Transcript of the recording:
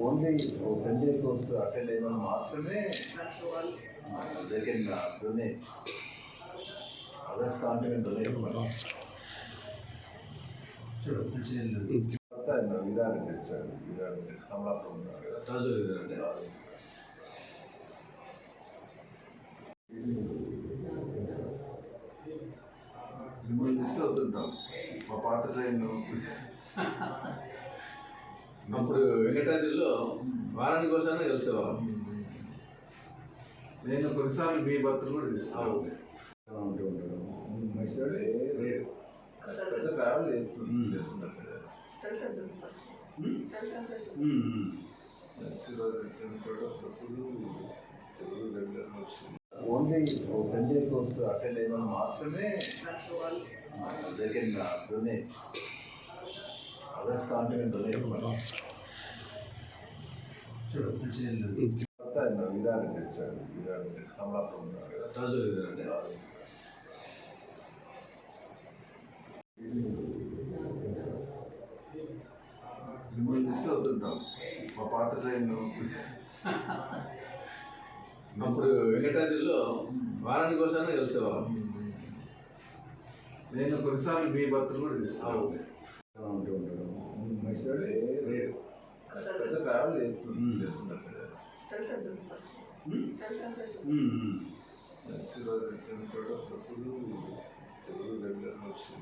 Only ten days course attend అయిన మాత్రమే they can donate others continent donate చూడు మంచినీళ్ళు విధానం ఇచ్చాడు విధానం కమలాపురం ఉన్నారు కదా రాజు అంటే మిమ్మల్ని మిస్ అవుతుంటాం మా పాత ట్రైన్ అప్పుడు వెంకటాద్రిలో వారానికి ఒకసారి కలిసేవాళ్ళం. నేను కొన్నిసార్లు మీ భర్తలు కూడా తీసుకున్నాను ఉంటూ ఉంటాడు మైసూరు రేట్ పెద్ద travel only ten days course attend అయిన వాళ్ళు మాత్రమే డొనేట్ అదర్స్ కాంటినెంటల్ చూడు కమలాపురం మిమ్మల్ని మిస్ అవుతుంటాం మా పాత ట్రైన్ అప్పుడు వెంకటాద్రిలో వారానికి ఒకసారి కలిసేవాళ్ళం నేను కొన్నిసార్లు మీ భర్తలు కూడా తీసుకున్నాను మైసూరు రేట్ పెద్ద ట్రావెల్ చేస్తుంది చేస్తున్నట్టు మైసూరు వచ్చింది